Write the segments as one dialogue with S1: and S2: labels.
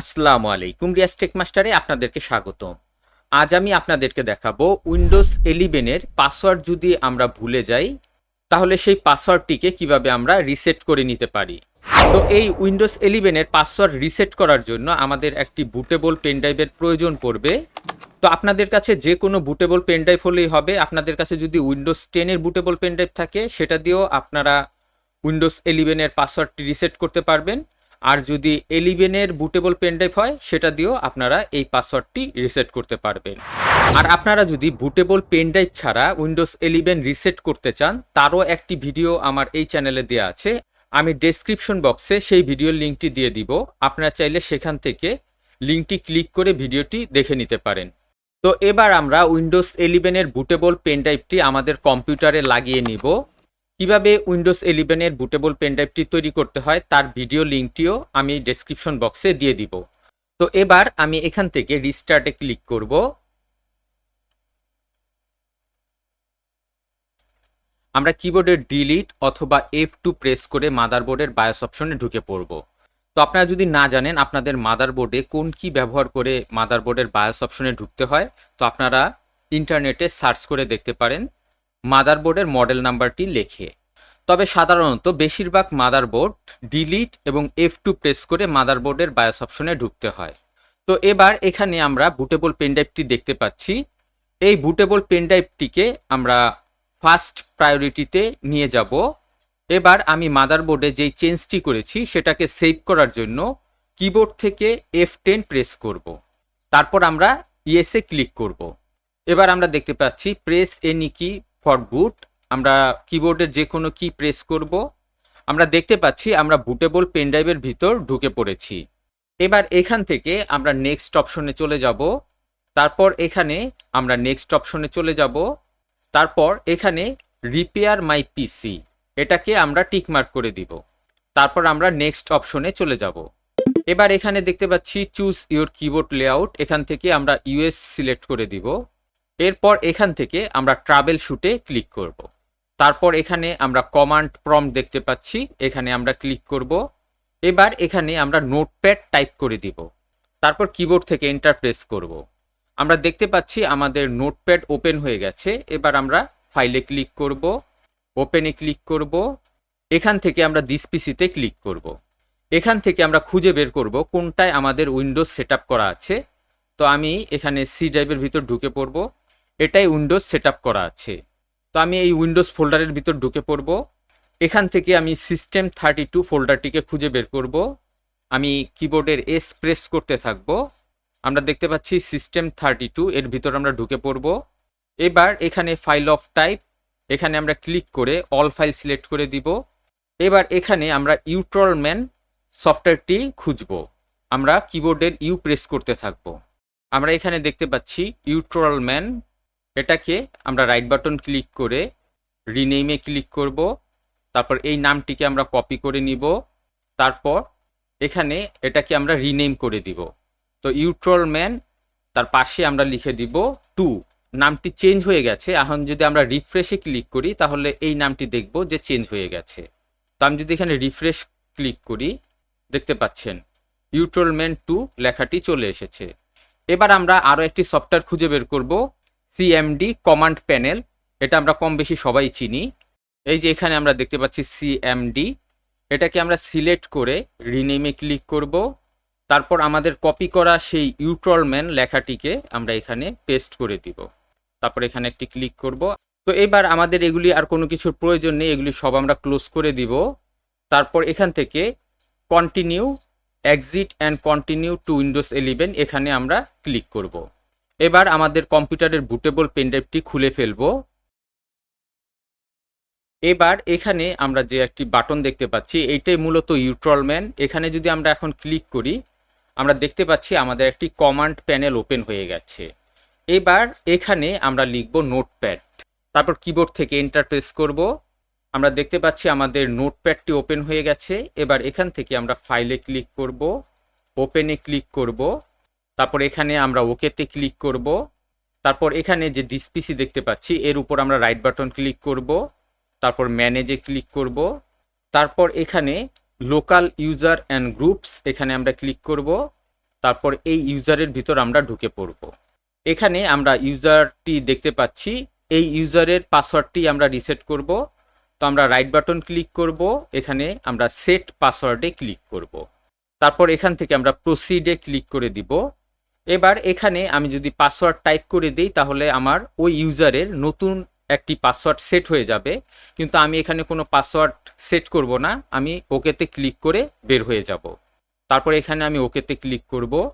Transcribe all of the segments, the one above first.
S1: আসসালামু আলাইকুম রিয়াজ টেক মাস্টারে, আপনাদেরকে স্বাগতম। আজ আমি আপনাদেরকে দেখাবো উইন্ডোজ এলিভেনের পাসওয়ার্ড যদি আমরা ভুলে যাই, তাহলে সেই পাসওয়ার্ডটিকে কীভাবে আমরা রিসেট করে নিতে পারি। তো এই উইন্ডোজ এলিভেনের পাসওয়ার্ড রিসেট করার জন্য আমাদের একটি বুটেবল পেনড্রাইভের প্রয়োজন পড়বে। তো আপনাদের কাছে যে কোনো বুটেবল পেনড্রাইভ হলেই হবে। আপনাদের কাছে যদি উইন্ডোজ টেনের বুটেবল পেনড্রাইভ থাকে, সেটা দিয়েও আপনারা উইন্ডোজ এলিভেনের পাসওয়ার্ডটি রিসেট করতে পারবেন। আর যদি এলিভেনের বুটেবল পেনড্রাইভ হয়, সেটা দিয়েও আপনারা এই পাসওয়ার্ডটি রিসেট করতে পারবেন। আর আপনারা যদি বুটেবল পেনড্রাইভ ছাড়া উইন্ডোজ এলিভেন রিসেট করতে চান, তারও একটি ভিডিও আমার এই চ্যানেলে দেওয়া আছে। আমি ডেসক্রিপশন বক্সে সেই ভিডিওর লিঙ্কটি দিয়ে দিব। আপনারা চাইলে সেখান থেকে লিঙ্কটি ক্লিক করে ভিডিওটি দেখে নিতে পারেন। তো এবার আমরা উইন্ডোজ এলিভেনের বুটেবল পেনড্রাইভটি আমাদের কম্পিউটারে লাগিয়ে নিব। কীভাবে উইন্ডোজ এলিভেনের বুটেবল পেনড্রাইভটি তৈরি করতে হয় তার ভিডিও লিঙ্কটিও আমি ডেসক্রিপশন বক্সে দিয়ে দিব। তো এবার আমি এখান থেকে রিস্টার্টে ক্লিক করব। আমরা কিবোর্ডের ডিলিট অথবা এফ টু প্রেস করে মাদারবোর্ডের বায়োস অপশনে ঢুকে পড়ব। তো আপনারা যদি না জানেন, আপনাদের মাদারবোর্ডে কোন কি ব্যবহার করে মাদারবোর্ডের বায়োস অপশনে ঢুকতে হয়, তো আপনারা ইন্টারনেটে সার্চ করে দেখতে পারেন। মাদারবোর্ডের মডেল নাম্বারটি লেখে। তবে সাধারণত বেশিরভাগ মাদারবোর্ড ডিলিট এবং এফ টু প্রেস করে মাদারবোর্ডের বায়োস অপশনে ঢুকতে হয়। তো এবার এখানে আমরা বুটেবল পেনড্রাইভটি দেখতে পাচ্ছি। এই বুটেবল পেনড্রাইভটিকে আমরা ফার্স্ট প্রায়োরিটিতে নিয়ে যাব। এবার আমি মাদারবোর্ডে যেই চেঞ্জটি করেছি সেটাকে সেভ করার জন্য কিবোর্ড থেকে এফ টেন প্রেস করব। তারপর আমরা ইয়েসে ক্লিক করব। এবার আমরা দেখতে পাচ্ছি press any key for boot আমরা কিবোর্ডের যে কোনো কি প্রেস করব। আমরা দেখতে পাচ্ছি আমরা বুটেবল পেনড্রাইভের ভিতর ঢুকে পড়েছি। এবার এখান থেকে আমরা নেক্সট অপশনে চলে যাব। তারপর এখানে আমরা নেক্সট অপশনে চলে যাব। তারপর এখানে রিপেয়ার মাই পিসি এটাকে আমরা টিকমার্ক করে দিব। তারপর আমরা নেক্সট অপশনে চলে যাব। এবার এখানে দেখতে পাচ্ছি চুজ ইউর কিবোর্ড লেআউট এখান থেকে আমরা ইউএস সিলেক্ট করে দিব। এরপর এখান থেকে আমরা ট্রাভেল শুটে ক্লিক করব। তারপর এখানে আমরা কমান্ড প্রম দেখতে পাচ্ছি, এখানে আমরা ক্লিক করব। এবার এখানে আমরা নোটপ্যাড টাইপ করে দিব। তারপর কিবোর্ড থেকে এন্টার প্রেস করব। আমরা দেখতে পাচ্ছি আমাদের নোটপ্যাড ওপেন হয়ে গেছে। এবার আমরা ফাইলে ক্লিক করব ওপেনে ক্লিক করব। এখান থেকে আমরা দিস পিসিতে ক্লিক করব। এখান থেকে আমরা খুঁজে বের করব কোনটায় আমাদের উইন্ডোজ সেট করা আছে। তো আমি এখানে সি ড্রাইভের ভিতর ঢুকে পড়ব। এটাই উইন্ডোজ সেট করা আছে। তো আমি এই উইন্ডোজ ফোল্ডারের ভিতর ঢুকে পড়ব। এখান থেকে আমি সিস্টেম থার্টি টু ফোল্ডারটিকে খুঁজে বের করব। আমি কিবোর্ডের এস প্রেস করতে থাকব। আমরা দেখতে পাচ্ছি সিস্টেম থার্টি টু, এর ভিতর আমরা ঢুকে পড়ব। এবার এখানে ফাইল অফ টাইপ, এখানে আমরা ক্লিক করে অল ফাইল সিলেক্ট করে দিব। এবার এখানে আমরা ইউট্রলম্যান সফটওয়্যারটি খুঁজব। আমরা কিবোর্ডের ইউ প্রেস করতে থাকব। আমরা এখানে দেখতে পাচ্ছি ইউট্রলম্যান এটাকে আমরা রাইট বাটন ক্লিক করে রিনেমে ক্লিক করব। তারপর এই নামটিকে আমরা কপি করে নিব। তারপর এখানে এটাকে আমরা রিনেম করে দিব। তো ইউট্রল ম্যান তার পাশে আমরা লিখে দিব টু নামটি চেঞ্জ হয়ে গেছে। এখন যদি আমরা রিফ্রেশে ক্লিক করি, তাহলে এই নামটি দেখব যে চেঞ্জ হয়ে গেছে। তো আমি যদি এখানে রিফ্রেশ ক্লিক করি, দেখতে পাচ্ছেন ইউট্রলম্যান টু লেখাটি চলে এসেছে। এবার আমরা আরও একটি সফটওয়্যার খুঁজে বের করব। সিএমডি কমান্ড প্যানেল এটা আমরা কম বেশি সবাই চিনি। এই যে এখানে আমরা দেখতে পাচ্ছি সিএমডি এটাকে আমরা সিলেক্ট করে রিনেমে ক্লিক করব। তারপর আমাদের কপি করা সেই ইউট্রলম্যান লেখাটিকে আমরা এখানে পেস্ট করে দিব। তারপর এখানে একটি ক্লিক করব। তো এবার আমাদের এগুলি আর কোনো কিছুর প্রয়োজন নেই, এগুলি সব আমরা ক্লোজ করে দিব। তারপর এখান থেকে continue exit and continue to Windows eleven এখানে আমরা ক্লিক করব। এবার আমাদের কম্পিউটারের বুটেবল পেনড্রাইভটি খুলে ফেলব। এবার এখানে আমরা যে একটি বাটন দেখতে পাচ্ছি, এইটাই মূলত ইউট্রলম্যান এখানে যদি আমরা এখন ক্লিক করি, আমরা দেখতে পাচ্ছি আমাদের একটি কমান্ড প্যানেল ওপেন হয়ে গেছে। এবার এখানে আমরা লিখব নোটপ্যাড। তারপর কিবোর্ড থেকে এন্টার প্রেস করব। আমরা দেখতে পাচ্ছি আমাদের নোটপ্যাডটি ওপেন হয়ে গেছে। এবার এখান থেকে আমরা ফাইলে ক্লিক করব, ওপেনে ক্লিক করব। তারপর এখানে আমরা ওকেতে ক্লিক করব। তারপর এখানে যে ডিসপিসি দেখতে পাচ্ছি, এর উপর আমরা রাইট বাটন ক্লিক করব। তারপর ম্যানেজে ক্লিক করব। তারপর এখানে লোকাল ইউজার অ্যান্ড গ্রুপস এখানে আমরা ক্লিক করব। তারপর এই ইউজারের ভিতর আমরা ঢুকে পড়ব। এখানে আমরা ইউজারটি দেখতে পাচ্ছি, এই ইউজারের পাসওয়ার্ডটি আমরা রিসেট করব। তো আমরা রাইট বাটন ক্লিক করব, এখানে আমরা সেট পাসওয়ার্ডে ক্লিক করব। তারপর এখান থেকে আমরা প্রসিডে ক্লিক করে দিব। এবার এখানে আমি যদি পাসওয়ার্ড টাইপ করে দিই, তাহলে আমার ওই ইউজারের নতুন একটি পাসওয়ার্ড সেট হয়ে যাবে। কিন্তু আমি এখানে কোনো পাসওয়ার্ড সেট করব না, আমি ওকেতে ক্লিক করে বের হয়ে যাব। তারপর এখানে আমি ওকেতে ক্লিক করব।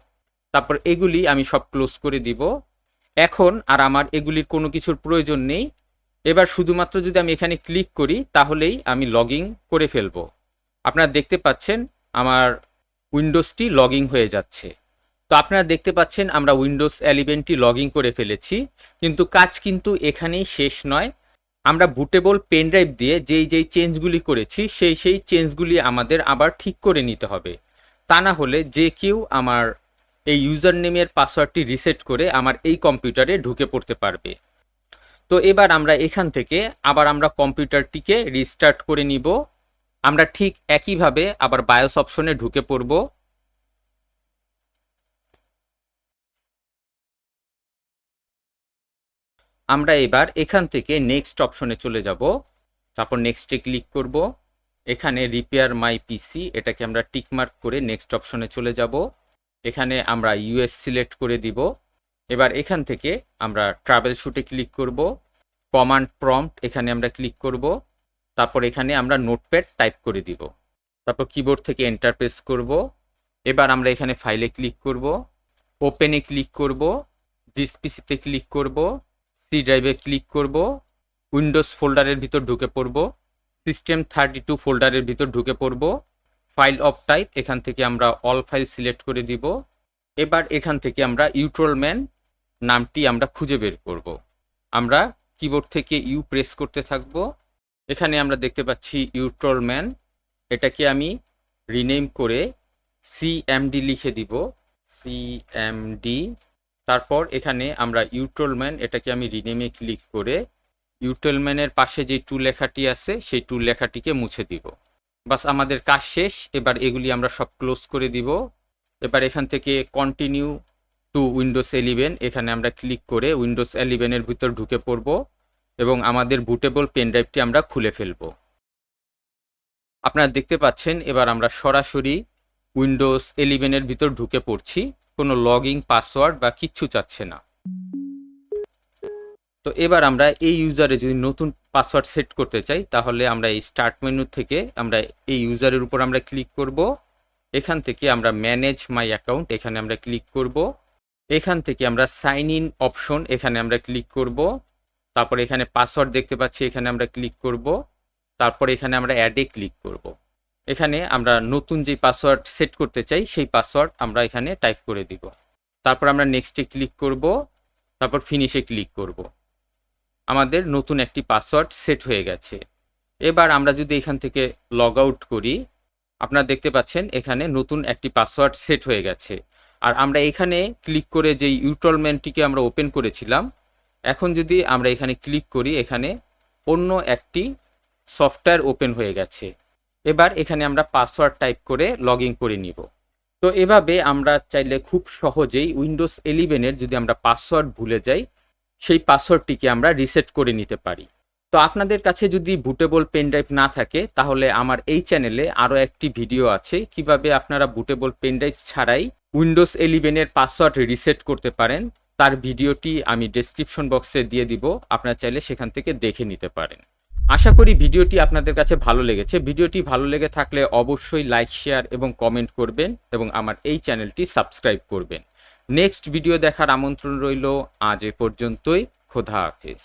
S1: তারপর এগুলি আমি সব ক্লোজ করে দিব। এখন আর আমার এগুলির কোনো কিছুর প্রয়োজন নেই। এবার শুধুমাত্র যদি আমি এখানে ক্লিক করি, তাহলেই আমি লগ করে ফেলব। আপনারা দেখতে পাচ্ছেন, আমার উইন্ডোজটি লগ হয়ে যাচ্ছে। তো আপনারা দেখতে পাচ্ছেন আমরা উইন্ডোজ এলিভেনটি লগ করে ফেলেছি, কিন্তু কাজ কিন্তু এখানেই শেষ নয়। আমরা বুটেবল পেন ড্রাইভ দিয়ে যেই যেই চেঞ্জগুলি করেছি, সেই সেই চেঞ্জগুলি আমাদের আবার ঠিক করে নিতে হবে। তা না হলে যে কেউ আমার এই ইউজার নেমের পাসওয়ার্ডটি রিসেট করে আমার এই কম্পিউটারে ঢুকে পড়তে পারবে। তো এবার আমরা এখান থেকে আবার আমরা কম্পিউটারটিকে রিস্টার্ট করে নিব। আমরা ঠিক একইভাবে আবার বায়োস অপশনে ঢুকে পড়ব। আমরা এবার এখান থেকে নেক্সট অপশনে চলে যাব। তারপর নেক্সটে ক্লিক করব। এখানে রিপেয়ার মাই পিসি এটাকে আমরা টিকমার্ক করে নেক্সট অপশনে চলে যাব। এখানে আমরা ইউএস সিলেক্ট করে দিব। এবার এখান থেকে আমরা ট্রাভেল শুটে ক্লিক করব। কমান্ড প্রম্পট এখানে আমরা ক্লিক করব। তারপর এখানে আমরা নোটপ্যাড টাইপ করে দিব। তারপর কিবোর্ড থেকে এন্টার প্রেস করব। এবার আমরা এখানে ফাইলে ক্লিক করব। ওপেনে ক্লিক করব। দিস পিসিতে ক্লিক করব। সি ড্রাইভে ক্লিক করব উইন্ডোজ ফোল্ডারের ভিতর ঢুকে পড়ব সিস্টেম থার্টি টু ফোল্ডারের ভিতর ঢুকে পড়ব ফাইল অফ টাইপ এখান থেকে আমরা অল ফাইল সিলেক্ট করে দিব, এবার এখান থেকে আমরা ইউট্রোলম্যান নামটি আমরা খুঁজে বের করব। আমরা কিবোর্ড থেকে ইউ প্রেস করতে থাকব, এখানে আমরা দেখতে পাচ্ছি ইউট্রোলম্যান এটাকে আমি রিনেম করে সিএমডি লিখে দিব সিএমডি তারপর এখানে আমরা ইউট্রোলম্যান, এটাকে আমি রিনেমে ক্লিক করে ইউট্রোলম্যানের পাশে যে টু লেখাটি আছে, সেই টু লেখাটিকে মুছে দিব। বাস, আমাদের কাজ শেষ। এবার এগুলি আমরা সব ক্লোজ করে দিব। এবার এখান থেকে কন্টিনিউ টু উইন্ডোজ এলিভেন এখানে আমরা ক্লিক করে উইন্ডোজ এলিভেনের ভিতর ঢুকে পড়ব এবং আমাদের বুটেবল পেন ড্রাইভটি আমরা খুলে ফেলব। আপনারা দেখতে পাচ্ছেন, এবার আমরা সরাসরি উইন্ডোজ এলিভেনের ভিতর ঢুকে পড়ছি। কোনো লগইন, পাসওয়ার্ড বা কিচ্ছু চাচ্ছে না। তো এবার আমরা এই ইউজারে যদি নতুন পাসওয়ার্ড সেট করতে চাই, তাহলে আমরা এই স্টার্ট মেনু থেকে আমরা এই ইউজারের উপর আমরা ক্লিক করব। এখান থেকে আমরা ম্যানেজ মাই অ্যাকাউন্ট এখানে আমরা ক্লিক করব। এখান থেকে আমরা সাইন ইন অপশন এখানে আমরা ক্লিক করব। তারপর এখানে পাসওয়ার্ড দেখতে পাচ্ছি, এখানে আমরা ক্লিক করব। তারপর এখানে আমরা অ্যাডে ক্লিক করব। এখানে আমরা নতুন যে পাসওয়ার্ড সেট করতে চাই, সেই পাসওয়ার্ড আমরা এখানে টাইপ করে দিব। তারপর আমরা নেক্সটে ক্লিক করব, তারপর ফিনিশে ক্লিক করব। আমাদের নতুন একটি পাসওয়ার্ড সেট হয়ে গেছে। এবার আমরা যদি এখান থেকে লগ আউট করি, আপনারা দেখতে পাচ্ছেন এখানে নতুন একটি পাসওয়ার্ড সেট হয়ে গেছে। আর আমরা এখানে ক্লিক করে যে ইউটলম্যানটিকে আমরা ওপেন করেছিলাম, এখন যদি আমরা এখানে ক্লিক করি, এখানে অন্য একটি সফটওয়্যার ওপেন হয়ে গেছে। এবার এখানে আমরা পাসওয়ার্ড টাইপ করে লগ করে নিব। তো এভাবে আমরা চাইলে খুব সহজেই উইন্ডোজ এলিভেনের যদি আমরা পাসওয়ার্ড ভুলে যাই, সেই পাসওয়ার্ডটিকে আমরা রিসেট করে নিতে পারি। তো আপনাদের কাছে যদি বুটেবল পেন ড্রাইভ না থাকে, তাহলে আমার এই চ্যানেলে আরও একটি ভিডিও আছে কীভাবে আপনারা বুটেবল পেন ড্রাইভ ছাড়াই উইন্ডোজ এলিভেনের পাসওয়ার্ড রিসেট করতে পারেন। তার ভিডিওটি আমি ডেসক্রিপশন বক্সে দিয়ে দিব, আপনারা চাইলে সেখান থেকে দেখে নিতে পারেন। আশা করি ভিডিওটি আপনাদের কাছে ভালো লেগেছে। ভিডিওটি ভালো লেগে থাকলে অবশ্যই লাইক, শেয়ার এবং কমেন্ট করবেন এবং আমার এই চ্যানেলটি সাবস্ক্রাইব করবেন। নেক্সট ভিডিও দেখার আমন্ত্রণ রইল। আজ এ পর্যন্তই। খোদা হাফেজ।